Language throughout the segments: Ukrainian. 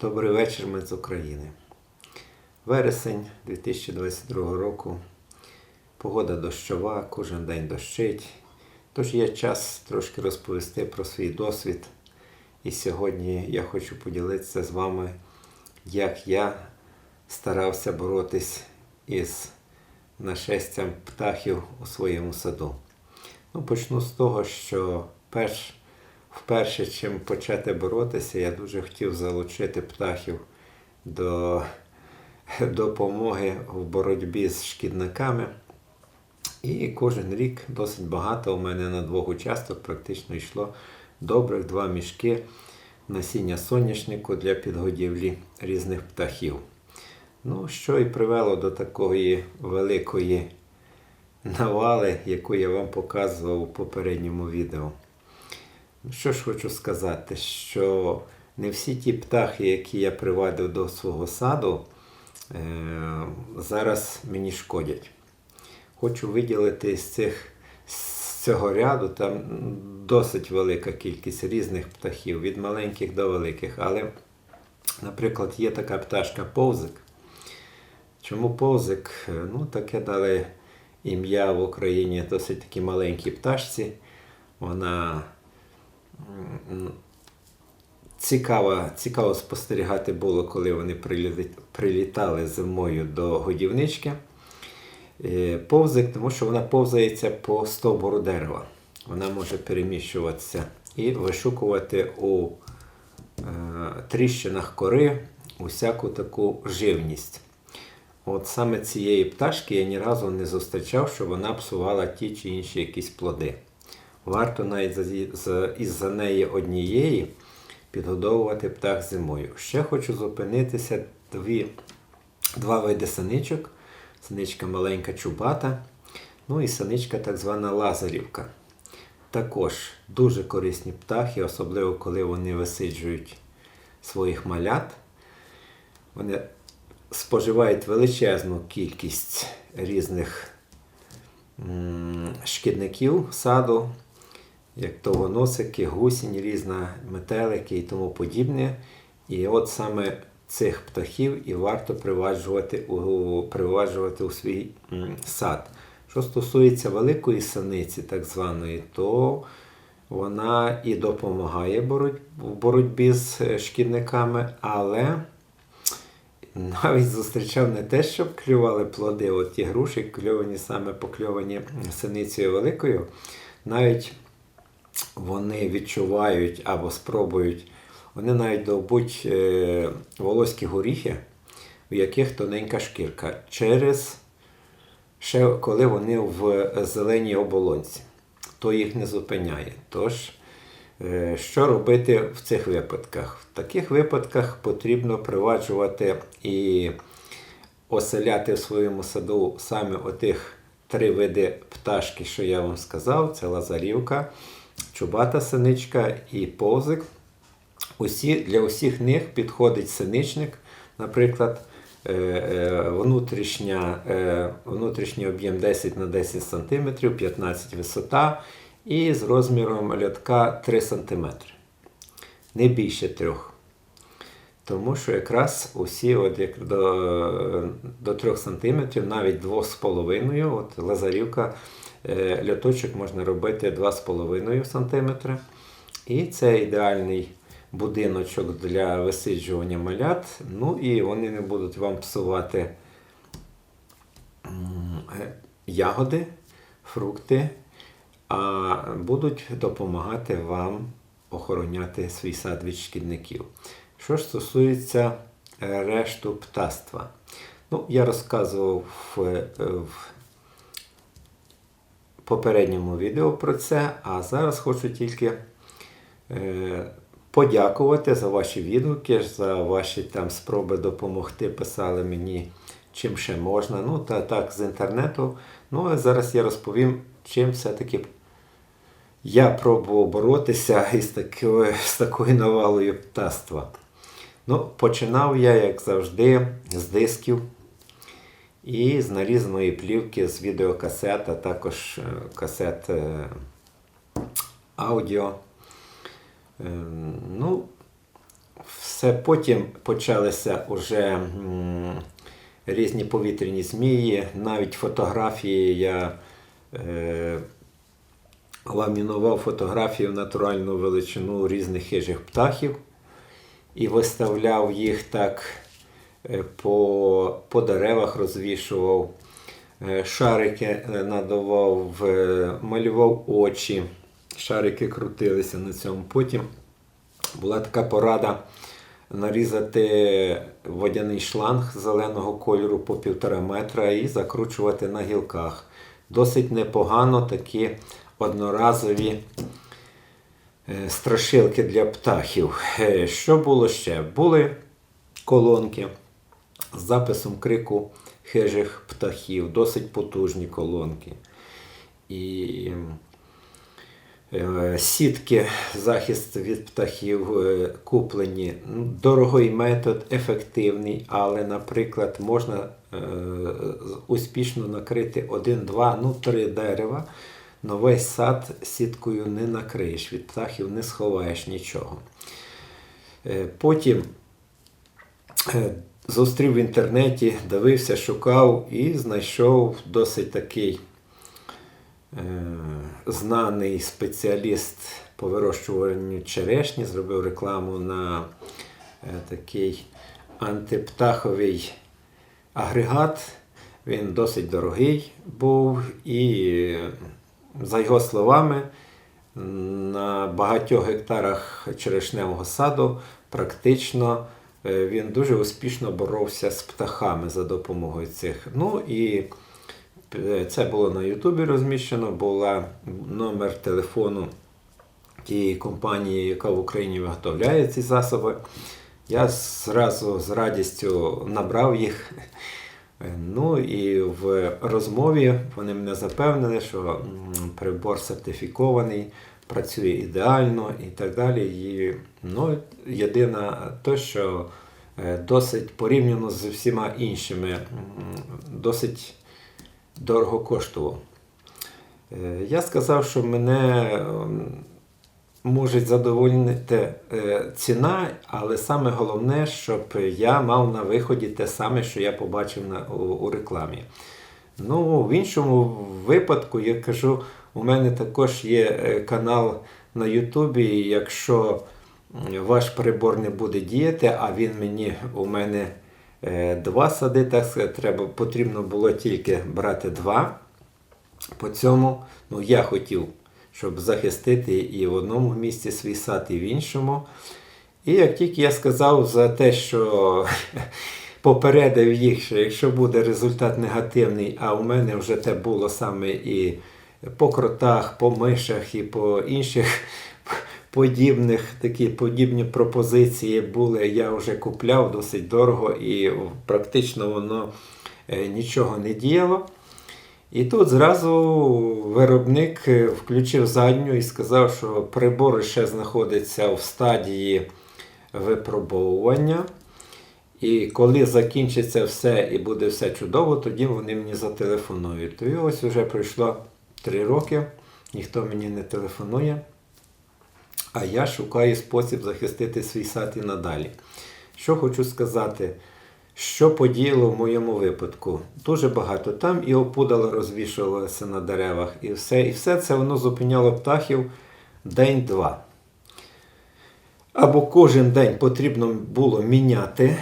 Добрий вечір, ми з України. Вересень 2022 року. Погода дощова, кожен день дощить. Тож є час трошки розповісти про свій досвід. І сьогодні я хочу поділитися з вами, як я старався боротись із нашестям птахів у своєму саду. Ну, почну з того, що перш, вперше, чим почати боротися, я дуже хотів залучити птахів до допомоги в боротьбі з шкідниками. І кожен рік досить багато у мене на двох участках практично йшло добрих два мішки насіння соняшнику для підгодівлі різних птахів. Ну, що і привело до такої великої навали, яку я вам показував у попередньому відео. Ну, Що ж хочу сказати, що не всі ті птахи, які я привадив до свого саду, е- зараз мені шкодять. Хочу виділити з цих з цього ряду там досить велика кількість різних птахів, від маленьких до великих. Але, наприклад, є така пташка повзик. Чому повзик? Ну, таке дали ім'я в Україні досить такі маленькій пташці. Вона цікаво, цікаво спостерігати було, коли вони прилітали зимою до годівнички. Е, Повзик, тому що вона повзається по стовбуру дерева. Вона може переміщуватися і вишукувати у е, тріщинах кори усяку таку живність. От саме цієї пташки я ні разу не зустрічав, що вона псувала ті чи інші якісь плоди. Варто навіть за- за- із-за неї однієї підгодовувати птах зимою. Ще хочу зупинитися дві, два види синичок. Синичка маленька чубата, ну і синичка так звана лазарівка. Також дуже корисні птахи, особливо коли вони висиджують своїх малят. Вони споживають величезну кількість різних шкідників саду, як товоносики, гусінь, різна метелики і тому подібне. І от саме цих птахів і варто приваджувати у, приваджувати у свій сад. Що стосується великої саниці, так званої, то вона і допомагає в боротьбі з е, шкідниками, але навіть зустрічав не те, щоб клювали плоди, от ті груші, кльовані саме покльовані синицею великою, навіть вони відчувають або спробують, вони навіть довбуть е, волоські горіхи, у яких тоненька шкірка, через ще коли вони в зеленій оболонці, то їх не зупиняє. Тож, е, що робити в цих випадках? В таких випадках потрібно приваджувати і оселяти в своєму саду саме отих три види пташки, що я вам сказав: це лазарівка, чубата синичка і повзик. Усі, для усіх них підходить синичник, наприклад, е, е, е, внутрішній об'єм 10 на 10 см, 15 висота і з розміром льотка 3 см. Не більше трьох. Тому що якраз усі от як до, до 3 см, навіть 2,5 от Лазарівка, льоточок можна робити 2,5 см. І це ідеальний будиночок для висиджування малят. Ну і вони не будуть вам псувати е, ягоди, фрукти, а будуть допомагати вам охороняти свій сад від шкідників. Що ж стосується е, решту птаства. Ну, я розказував в, е, в попередньому відео про це, а зараз хочу тільки е, подякувати за ваші відгуки, за ваші там спроби допомогти. Писали мені, чим ще можна. Ну, та так, з інтернету. Ну, а зараз я розповім, чим все-таки я пробував боротися із такою, з такою навалою птаства. Ну, починав я, як завжди, з дисків і з нарізаної плівки з відеокасет, а також е, касет е, аудіо. Е, Ну, все. Потім почалися уже м, різні повітряні змії, навіть фотографії я ламінував фотографії в натуральну величину різних хижих птахів і виставляв їх так по, по деревах, розвішував, е, шарики е, надавав, е, малював очі, шарики крутилися на цьому. Потім була така порада нарізати водяний шланг зеленого кольору по півтора метра і закручувати на гілках. Досить непогано такі одноразові е, страшилки для птахів. Е, Що було ще? Були колонки з записом крику хижих птахів, досить потужні колонки. І е, сітки, захист від птахів е, куплені. Ну, Дорогий метод, ефективний, але, наприклад, можна е, успішно накрити один, два, ну три дерева. Но весь сад сіткою не накриєш, від птахів не сховаєш нічого. Потім зустрів в інтернеті, дивився, шукав і знайшов досить такий е, знаний спеціаліст по вирощуванню черешні, зробив рекламу на е, такий антиптаховий агрегат. Він досить дорогий був і, за його словами, на багатьох гектарах черешневого саду практично він дуже успішно боровся з птахами за допомогою цих. Ну і е, це було на Ютубі розміщено, була номер телефону тієї компанії, яка в Україні виготовляє ці засоби. Я зразу з радістю набрав їх. Е, Ну і в розмові вони мене запевнили, що прибор сертифікований, працює ідеально і так далі. І, ну, єдине те, що е, досить порівняно з всіма іншими, досить дорого коштував. Е, Я сказав, що мене м, може задовольнити е, ціна, але саме головне, щоб я мав на виході те саме, що я побачив у рекламі. Ну, в іншому випадку, я кажу, у мене також є е, канал на Ютубі. і Якщо ваш прибор не буде діяти, а він мені у мене е, два сади, так сказати, треба, потрібно було тільки брати два. По цьому ну, я хотів, щоб захистити і в одному місці свій сад, і в іншому. І як тільки я сказав за те, що попередив їх, що якщо буде результат негативний, а у мене вже те було саме і по кротах, по мишах, і по інших подібних такі подібні пропозиції були, я вже купляв досить дорого, і практично воно е, нічого не діяло. І тут зразу виробник е, включив задню і сказав, що прибор ще знаходиться в стадії випробовування. І коли закінчиться все і буде все чудово, тоді вони мені зателефонують. І ось вже пройшло три роки, ніхто мені не телефонує, а я шукаю спосіб захистити свій сад і надалі. Що хочу сказати, що подіяло в моєму випадку? Дуже багато. Там і опудало розвішувалося на деревах, і все. І все це воно зупиняло птахів день-два. Або кожен день потрібно було міняти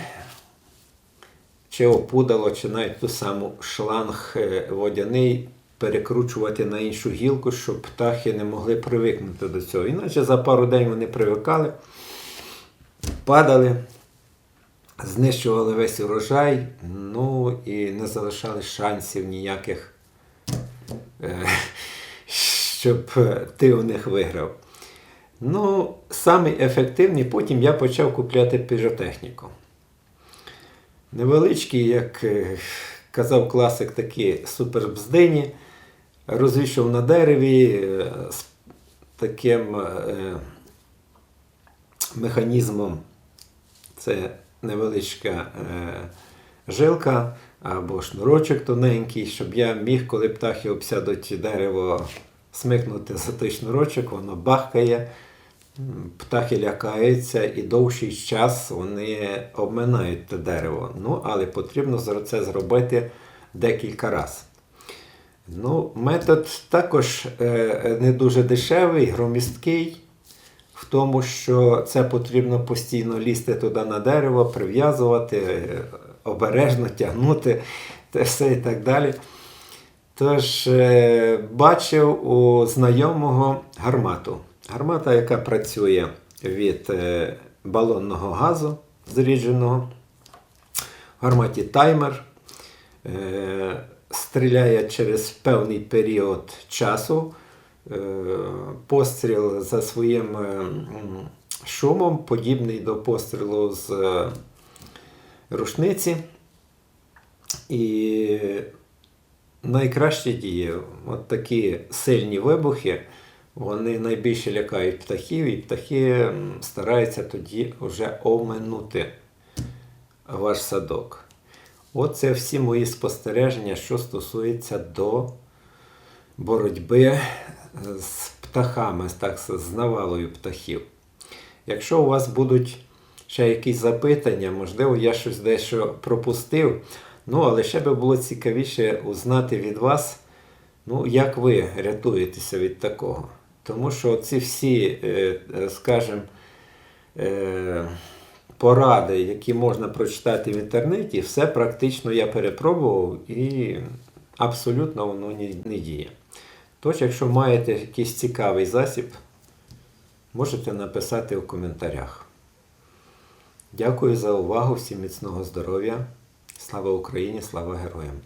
чи опудало, чи навіть ту саму шланг е, водяний перекручувати на іншу гілку, щоб птахи не могли привикнути до цього. Іначе за пару день вони привикали, падали, знищували весь урожай, ну і не залишали шансів ніяких, е, щоб ти у них виграв. Ну, самий ефективний, потім я почав купляти піротехніку. Невеличкі, як е, казав класик, такі супербздині, розвішав на дереві е, з таким е, механізмом. Це невеличка е, жилка або шнурочок тоненький, щоб я міг, коли птахи обсядуть дерево, смикнути за той шнурочок, воно бахкає. птахи лякаються і довший час вони обминають те дерево. Ну, але потрібно це зробити декілька разів. Ну, метод також е, не дуже дешевий, громісткий, в тому, що це потрібно постійно лізти туди на дерево, прив'язувати, е, обережно тягнути те все і так далі. Тож е, бачив у знайомого гармату. Гармата, яка працює від е, балонного газу зрідженого. В гарматі таймер. Стріляє через певний період часу. Е, постріл за своїм е, шумом, подібний до пострілу з е, рушниці. І найкраще діє. От такі сильні вибухи, вони найбільше лякають птахів, і птахи стараються тоді вже оминути ваш садок. Оце всі мої спостереження, що стосується до боротьби з птахами, так, з навалою птахів. Якщо у вас будуть ще якісь запитання, можливо, я щось дещо пропустив. Ну, але ще би було цікавіше узнати від вас, ну, як ви рятуєтеся від такого. Тому що ці всі, е, е, скажімо, е, поради, які можна прочитати в інтернеті, все практично я перепробував і абсолютно воно не, діє. Тож, якщо маєте якийсь цікавий засіб, можете написати у коментарях. Дякую за увагу, всім міцного здоров'я. Слава Україні, слава героям!